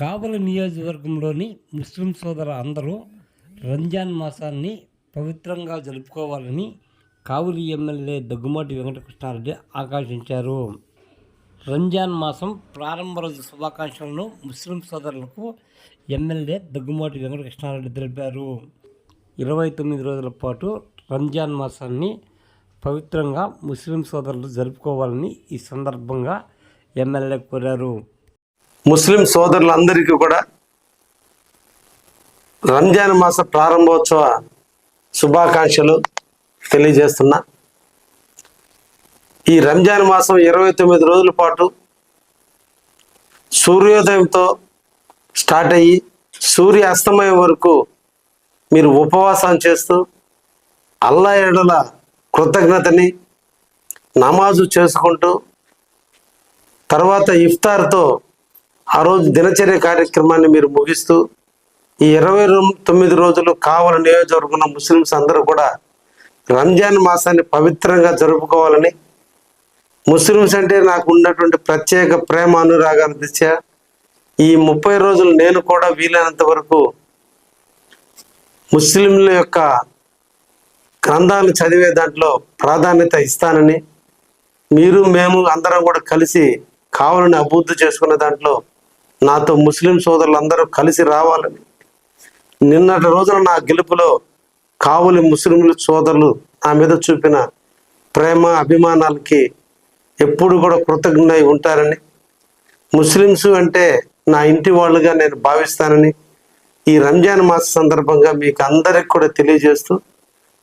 కావలి నియోజకవర్గంలోని ముస్లిం సోదర అందరూ రంజాన్ మాసాన్ని పవిత్రంగా జరుపుకోవాలని కావులి ఎమ్మెల్యే దగ్గుమాటి వెంకటకృష్ణారెడ్డి ఆకాంక్షించారు. రంజాన్ మాసం ప్రారంభ రోజు శుభాకాంక్షలను ముస్లిం సోదరులకు ఎమ్మెల్యే దగ్గుమాటి వెంకటకృష్ణారెడ్డి తెలిపారు. ఇరవై తొమ్మిది రోజుల పాటు రంజాన్ మాసాన్ని పవిత్రంగా ముస్లిం సోదరులు జరుపుకోవాలని ఈ సందర్భంగా ఎమ్మెల్యే కోరారు. ముస్లిం సోదరులందరికీ కూడా రంజాన్ మాస ప్రారంభోత్సవ శుభాకాంక్షలు తెలియజేస్తున్నా. ఈ రంజాన్ మాసం ఇరవై తొమ్మిది రోజుల పాటు సూర్యోదయంతో స్టార్ట్ అయ్యి సూర్య అస్తమయం వరకు మీరు ఉపవాసం చేస్తూ అల్లా ఎడల కృతజ్ఞతని నమాజు చేసుకుంటూ తర్వాత ఇఫ్తార్తో ఆ రోజు దినచర్య కార్యక్రమాన్ని మీరు ముగిస్తూ ఈ ఇరవై తొమ్మిది రోజులు కావల నియోజకవర్గం ముస్లిమ్స్ అందరూ కూడా రంజాన్ మాసాన్ని పవిత్రంగా జరుపుకోవాలని ముస్లిమ్స్ అంటే నాకు ఉన్నటువంటి ప్రత్యేక ప్రేమ అనురాగాల దిశ. ఈ ముప్పై రోజులు నేను కూడా వీలైనంత వరకు ముస్లింల యొక్క గ్రంథాలు చదివే దాంట్లో ప్రాధాన్యత ఇస్తానని మీరు మేము అందరం కూడా కలిసి కావాలని అభివృద్ధి చేసుకున్న దాంట్లో నాతో ముస్లిం సోదరులందరూ కలిసి రావాలని. నిన్నటి రోజున నా గెలుపులో కావలి ముస్లింలు సోదరులు నా మీద చూపిన ప్రేమ అభిమానాలకి ఎప్పుడు కూడా కృతజ్ఞై ఉంటారని. ముస్లిమ్స్ అంటే నా ఇంటి వాళ్ళుగా నేను భావిస్తానని ఈ రంజాన్ మాస సందర్భంగా మీకు అందరికి కూడా తెలియజేస్తూ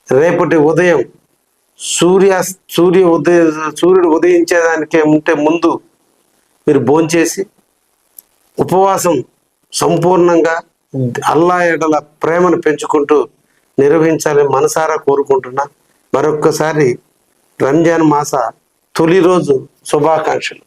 రేపటి ఉదయం సూర్య సూర్య ఉదయ సూర్యుడు ఉదయించేదానికే ఉంటే ముందు మీరు భోంచేసి ఉపవాసం సంపూర్ణంగా అల్లా ఎడల ప్రేమను పెంచుకుంటూ నిర్వహించాలని మనసారా కోరుకుంటున్నా. మరొక్కసారి రంజాన్ మాస తొలి రోజు శుభాకాంక్షలు.